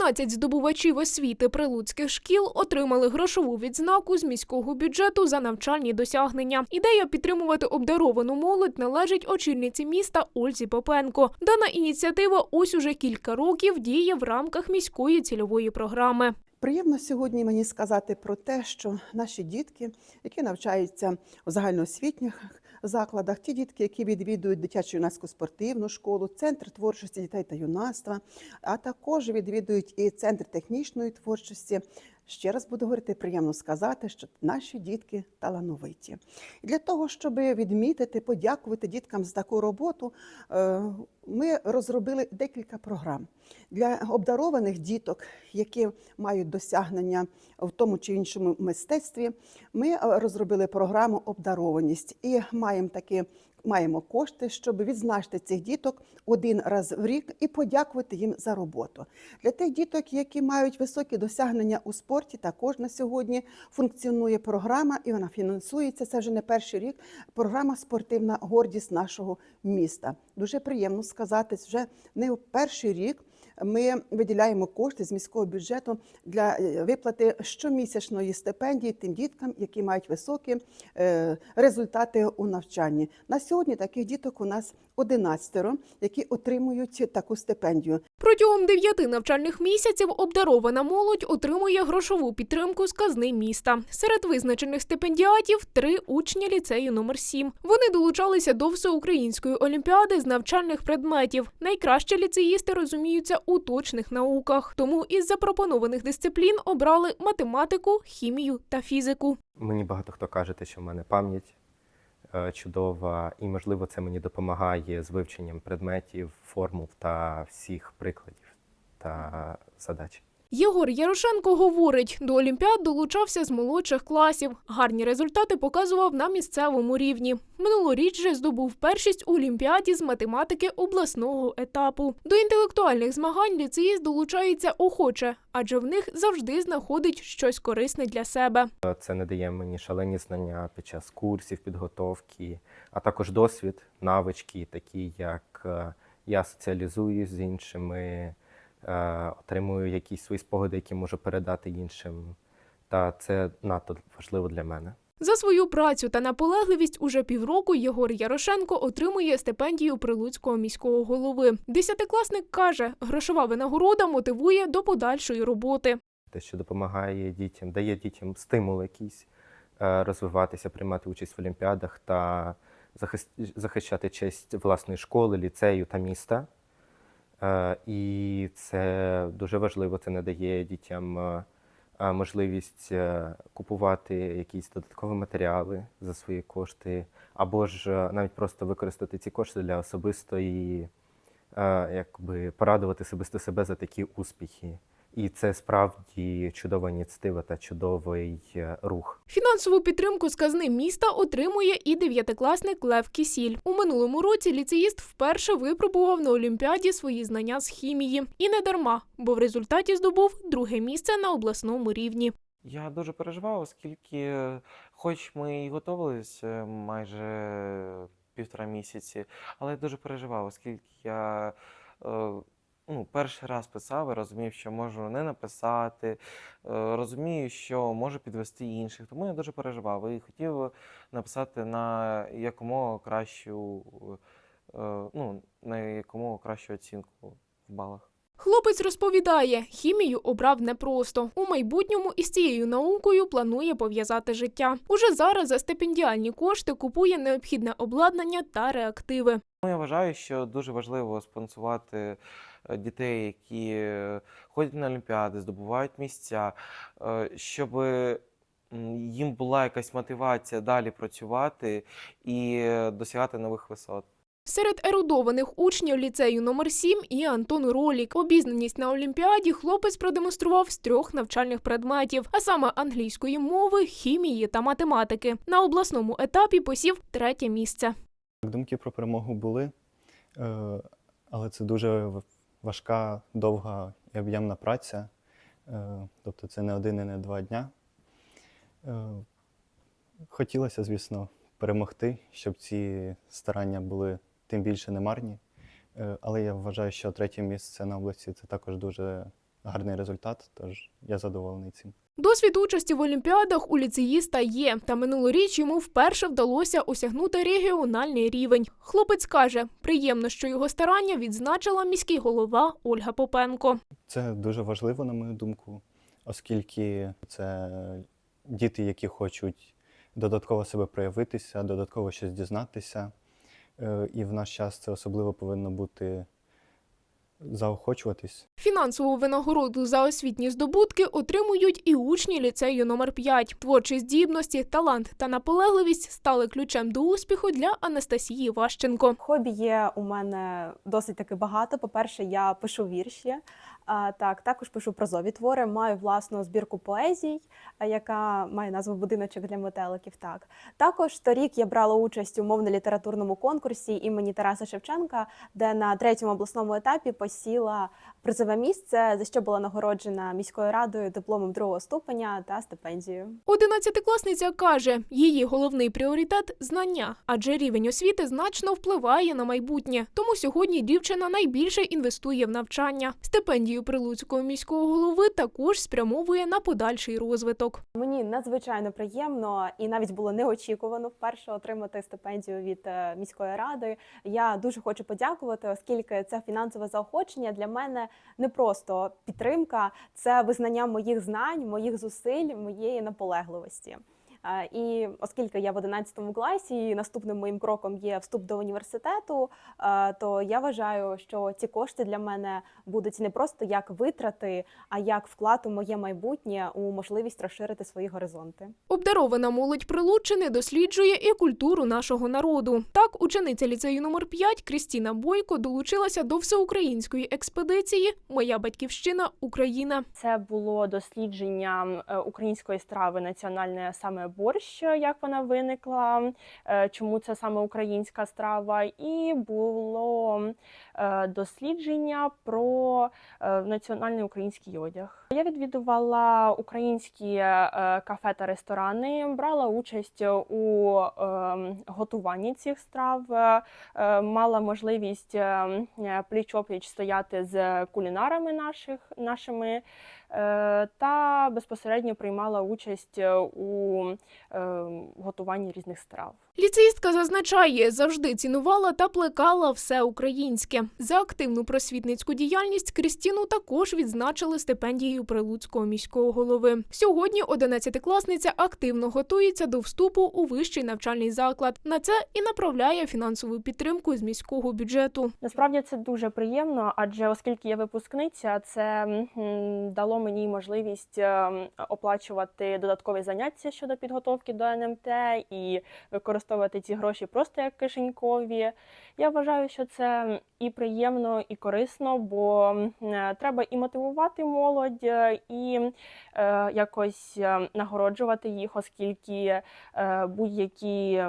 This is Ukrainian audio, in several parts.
11 здобувачів освіти прилуцьких шкіл отримали грошову відзнаку з міського бюджету за навчальні досягнення. Ідея підтримувати обдаровану молодь належить очільниці міста Ользі Попенко. Дана ініціатива ось уже кілька років діє в рамках міської цільової програми. Приємно сьогодні мені сказати про те, що наші дітки, які навчаються у загальноосвітніх закладах, ті дітки, які відвідують дитячу юнацьку спортивну школу, центр творчості дітей та юнацтва, а також відвідують і центр технічної творчості. Ще раз буду говорити, приємно сказати, що наші дітки талановиті. І для того, щоб відмітити, подякувати діткам за таку роботу, е, ми розробили декілька програм для обдарованих діток, які мають досягнення в тому чи іншому мистецтві. Ми е, розробили програму обдарованість і маємо такі. Маємо кошти, щоб відзначити цих діток один раз в рік і подякувати їм за роботу. Для тих діток, які мають високі досягнення у спорті, також на сьогодні функціонує програма, і вона фінансується. Це вже не перший рік. Програма Спортивна гордість нашого міста. Дуже приємно сказати, вже не перший рік. Ми виділяємо кошти з міського бюджету для е, виплати щомісячної стипендії тим діткам, які мають високі е, результати у навчанні. На сьогодні таких діток у нас 11, які отримують таку стипендію. Протягом дев'яти навчальних місяців обдарована молодь отримує грошову підтримку з казни міста. Серед визначених стипендіатів три учні ліцею номер 7 Вони долучалися до всеукраїнської олімпіади з навчальних предметів. Найкраще ліцеїсти розуміються у точних науках, тому із запропонованих дисциплін обрали математику, хімію та фізику. Мені багато хто каже, що в мене пам'ять е, чудова, і, можливо, це мені допомагає з вивченням предметів, формул та всіх прикладів та задач. Єгор Ярошенко говорить, до Олімпіад долучався з молодших класів. Гарні результати показував на місцевому рівні. Минулоріч же здобув першість у Олімпіаді з математики обласного етапу. До інтелектуальних змагань ліцеїст долучається охоче, адже в них завжди знаходить щось корисне для себе. Це не дає мені шалені знання під час курсів, підготовки, а також досвід, навички, такі як е, я соціалізуюсь з іншими, отримую якісь свої спогади, які можу передати іншим. Та це надто важливо для мене. За свою працю та наполегливість уже півроку Єгор Ярошенко отримує стипендію Прилуцького міського голови. Десятикласник каже, грошова винагорода мотивує до подальшої роботи. те, що допомагає дітям, дає дітям стимул якийсь е, розвиватися, приймати участь в олімпіадах та захищати честь власної школи, ліцею та міста. Е, І це дуже важливо. Це надає дітям е, е, можливість купувати якісь додаткові матеріали за свої кошти, або ж навіть просто використати ці кошти для особистої, якби порадувати особисто себе за такі успіхи. І це справді чудова ініціатива та чудовий е, рух. Фінансову підтримку з казни міста отримує і дев'ятикласник Лев Кісіль. У минулому році ліцеїст вперше випробував на Олімпіаді свої знання з хімії. І не дарма, бо в результаті здобув друге місце на обласному рівні. Я дуже переживав, оскільки, е, хоч ми і готувалися майже півтора місяці, але я дуже переживав, оскільки я е, ну, перший раз писав і розумів, що можу не написати, е, розумію, що можу підвести інших. Тому я дуже переживав і хотів написати на якомога кращу, е, ну, на якомога кращу оцінку в балах. Хлопець розповідає, хімію обрав непросто. У майбутньому із цією наукою планує пов'язати життя. Уже зараз за стипендіальні кошти купує необхідне обладнання та реактиви. Ну, я вважаю, що дуже важливо спонсувати е, дітей, які е, ходять на олімпіади, здобувають місця, е, щоб їм була якась мотивація далі працювати і е, досягати нових висот. Серед ерудованих учнів ліцею номер 7 і Антон Ролік. Обізнаність на Олімпіаді хлопець продемонстрував з трьох навчальних предметів, а саме англійської мови, хімії та математики. На обласному етапі посів третє місце. Думки про перемогу були, е, але це дуже важка, довга і об'ємна праця. Е, Тобто це не один і не два дня. Е, Хотілося, звісно, перемогти, щоб ці старання були тим більше немарні. Е, Але я вважаю, що третє місце на області це також дуже гарний результат, тож я задоволений цим. Досвід участі в олімпіадах у ліцеїста є, та минулоріч йому вперше вдалося осягнути регіональний рівень. Хлопець каже, приємно, що його старання відзначила міський голова Ольга Попенко. Це дуже важливо, на мою думку, оскільки це діти, які хочуть додатково себе проявитися, додатково щось дізнатися. Е, І в наш час це особливо повинно бути заохочуватись. Фінансову винагороду за освітні здобутки отримують і учні ліцею номер 5 Творчі здібності, талант та наполегливість стали ключем до успіху для Анастасії Ващенко. Хобі є у мене досить таки багато. По-перше, я пишу вірші. А, так, також пишу прозові твори, маю власну збірку поезій, яка має назву Будиночок для метеликів. Так також торік я брала участь у мовно-літературному конкурсі імені Тараса Шевченка, де на третьому обласному етапі посіла призове місце, за що була нагороджена міською радою дипломом другого ступеня та стипендією. Одинадцятикласниця каже, її головний пріоритет знання, адже рівень освіти значно впливає на майбутнє. Тому сьогодні дівчина найбільше інвестує в навчання. Стипендію Прилуцького міського голови також спрямовує на подальший розвиток. Мені надзвичайно приємно і навіть було неочікувано вперше отримати стипендію від е, міської ради. Я дуже хочу подякувати, оскільки це фінансове заохочення для мене не просто підтримка, це визнання моїх знань, моїх зусиль, моєї наполегливості. І оскільки я в 11 класі, і наступним моїм кроком є вступ до університету, то я вважаю, що ці кошти для мене будуть не просто як витрати, а як вклад у моє майбутнє, у можливість розширити свої горизонти. Обдарована молодь Прилуччини досліджує і культуру нашого народу. Так, учениця ліцею номер 5 Крістіна Бойко долучилася до всеукраїнської експедиції Моя батьківщина Україна. Це було дослідження е, української страви національної саме борщ, як вона виникла, е, чому це саме українська страва, і було е, дослідження про е, національний український одяг. Я відвідувала українські кафе та ресторани, брала участь у готуванні цих страв, мала можливість пліч-опліч стояти з кулінарами наших нашими. Е, та безпосередньо приймала участь е, у е, готуванні різних страв. Ліцеїстка зазначає, завжди цінувала та плекала все українське. За активну просвітницьку діяльність Крістіну також відзначили стипендією Прилуцького міського голови. Сьогодні одинадцятикласниця активно готується до вступу у вищий навчальний заклад. На це і направляє фінансову підтримку з міського бюджету. Насправді це дуже приємно, адже оскільки я випускниця, це дало мені можливість е, оплачувати додаткові заняття щодо підготовки до НМТ і використовувати ці гроші просто як кишенькові. Я вважаю, що це і приємно, і корисно, бо е, треба і мотивувати молодь, е, і е, якось нагороджувати їх, оскільки будь-які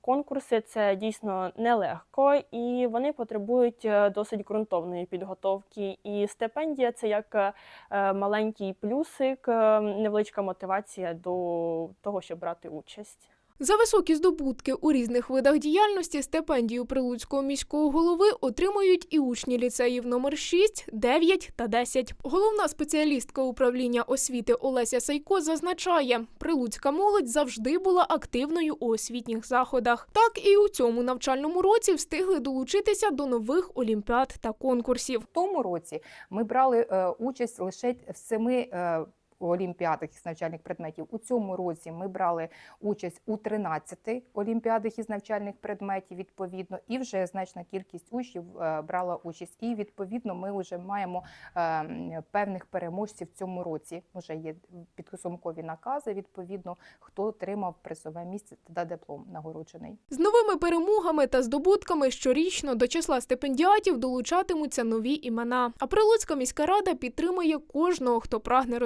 конкурси це дійсно нелегко, і вони потребують досить ґрунтовної підготовки. І стипендія це як маленький плюсик, е, невеличка мотивація до того, щоб брати участь. За високі здобутки у різних видах діяльності стипендію Прилуцького міського голови отримують і учні ліцеїв номер 6, 9 та 10. Головна спеціалістка управління освіти Олеся Сайко зазначає, прилуцька молодь завжди була активною у освітніх заходах. Так і у цьому навчальному році встигли долучитися до нових олімпіад та конкурсів. В тому році ми брали е, участь лише в семи е, олімпіадах із навчальних предметів. У цьому році ми брали участь у 13 олімпіадах із навчальних предметів відповідно, і вже значна кількість учнів е, брала участь. І відповідно ми вже маємо е, певних переможців в цьому році. Вже є підсумкові накази. Відповідно, хто отримав призове місце та диплом нагороджений. З новими перемогами та здобутками щорічно до числа стипендіатів долучатимуться нові імена. А Прилуцька міська рада підтримує кожного, хто прагне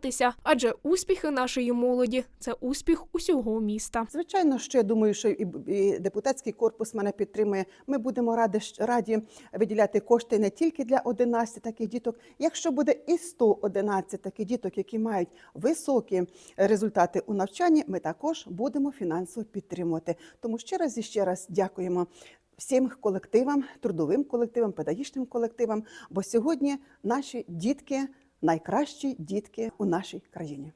розвиватися, адже успіхи нашої молоді це успіх усього міста. Звичайно, що я думаю, що і, депутатський корпус мене підтримує. Ми будемо раді, раді виділяти кошти не тільки для 11 таких діток. Якщо буде і 111 таких діток, які мають високі результати у навчанні, ми також будемо фінансово підтримувати. Тому ще раз і ще раз дякуємо всім колективам, трудовим колективам, педагогічним колективам, бо сьогодні наші дітки найкращі дітки у нашій країні.